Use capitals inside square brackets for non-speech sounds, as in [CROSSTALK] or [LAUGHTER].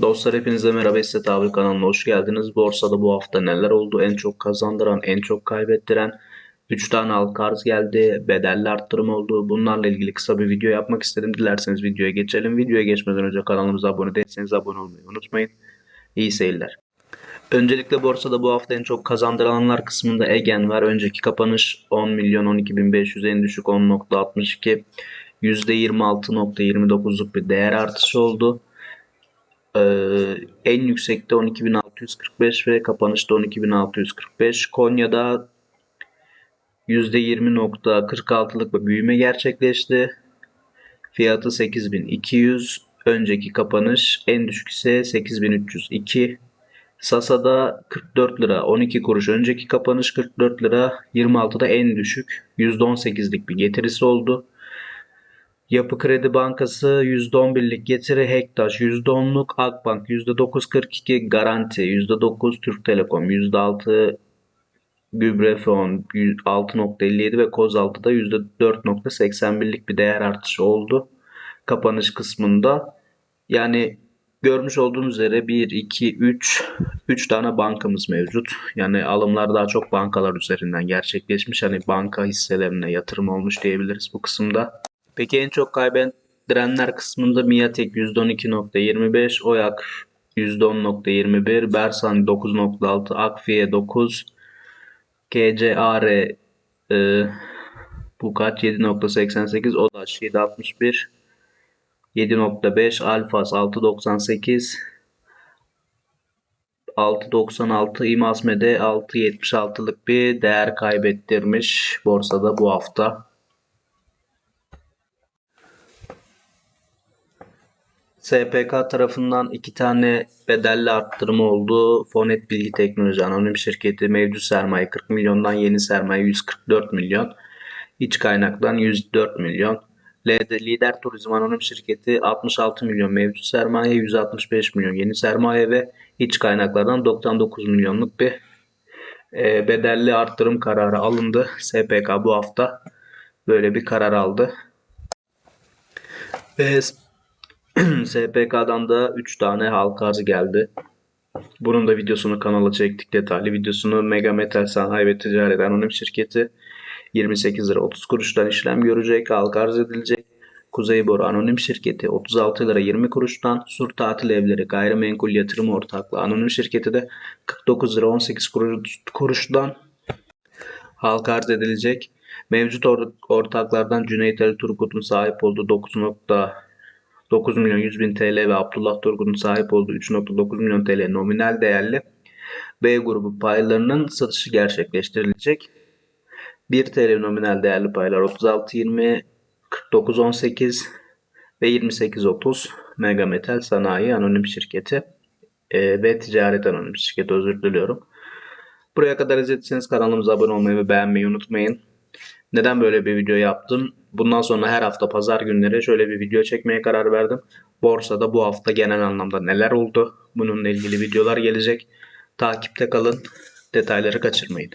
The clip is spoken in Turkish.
Dostlar hepinize merhaba Esset abi kanalına hoş geldiniz. Borsada bu hafta neler oldu? En çok kazandıran, en çok kaybettiren 3 tane halka arz geldi. Bedelli arttırım oldu. Bunlarla ilgili kısa bir video yapmak istedim. Dilerseniz videoya geçelim. Videoya geçmeden önce kanalımıza abone değilseniz abone olmayı unutmayın. İyi seyirler. Öncelikle borsada bu hafta en çok kazandıranlar kısmında Egen var. Önceki kapanış 10 milyon 12 bin 500 en düşük 10.62 %26.29'luk bir değer artışı oldu. Ee, en yüksekte 12.645 ve kapanışta 12.645. Konya'da %20.46'lık bir büyüme gerçekleşti. Fiyatı 8.200. Önceki kapanış en düşük ise 8.302. Sasa'da 44 lira 12 kuruş. Önceki kapanış 44 lira 26'da en düşük. %18'lik bir getirisi oldu. Yapı Kredi Bankası %11'lik getiri Hektaş %10'luk Akbank %9.42 Garanti %9 Türk Telekom %6 Gübrefon 6.57 ve Kozaltı'da %4.81'lik bir değer artışı oldu. Kapanış kısmında. Yani görmüş olduğunuz üzere 1, 2, 3 3 tane bankamız mevcut. Yani alımlar daha çok bankalar üzerinden gerçekleşmiş. Hani banka hisselerine yatırım olmuş diyebiliriz bu kısımda. Peki en çok kaybettirenler kısmında Miatek %12.25, Oyak %10.21, Bersan 9.6, Akfiye 9, KCAR e, bu kaç 7.88, Odaş 7.61, 7.5, Alfas 6.98, 6.96 İmazmede 6.76'lık bir değer kaybettirmiş borsada bu hafta. SPK tarafından iki tane bedelli arttırma oldu. Fonet Bilgi Teknoloji Anonim Şirketi mevcut sermaye 40 milyondan yeni sermaye 144 milyon. İç kaynaktan 104 milyon. Lider Turizm Anonim Şirketi 66 milyon mevcut sermaye 165 milyon yeni sermaye ve iç kaynaklardan 99 milyonluk bir e, bedelli arttırım kararı alındı. SPK bu hafta böyle bir karar aldı. Ve [CLEARS THROAT] SPK'dan da 3 tane halka arz geldi. Bunun da videosunu kanala çektik detaylı videosunu Mega Metal Sanayi ve Ticaret Anonim Şirketi 28 lira 30 kuruştan işlem görecek, halka arz edilecek. Kuzey Boru Anonim Şirketi 36 lira 20 kuruştan, Sur Tatil Evleri Gayrimenkul Yatırım Ortaklığı Anonim Şirketi de 49 lira 18 kuruş, kuruştan halka arz edilecek. Mevcut or- ortaklardan Cüneyt Ali Turgut'un sahip olduğu 9. 9 milyon 100 bin TL ve Abdullah Turgut'un sahip olduğu 3.9 milyon TL nominal değerli B grubu paylarının satışı gerçekleştirilecek. 1 TL nominal değerli paylar 36.20, 49.18 ve 28.30 Mega Metal Sanayi Anonim Şirketi e, ve Ticaret Anonim Şirketi özür diliyorum. Buraya kadar izlediyseniz kanalımıza abone olmayı ve beğenmeyi unutmayın. Neden böyle bir video yaptım? Bundan sonra her hafta pazar günleri şöyle bir video çekmeye karar verdim. Borsada bu hafta genel anlamda neler oldu? Bununla ilgili videolar gelecek. Takipte kalın. Detayları kaçırmayın.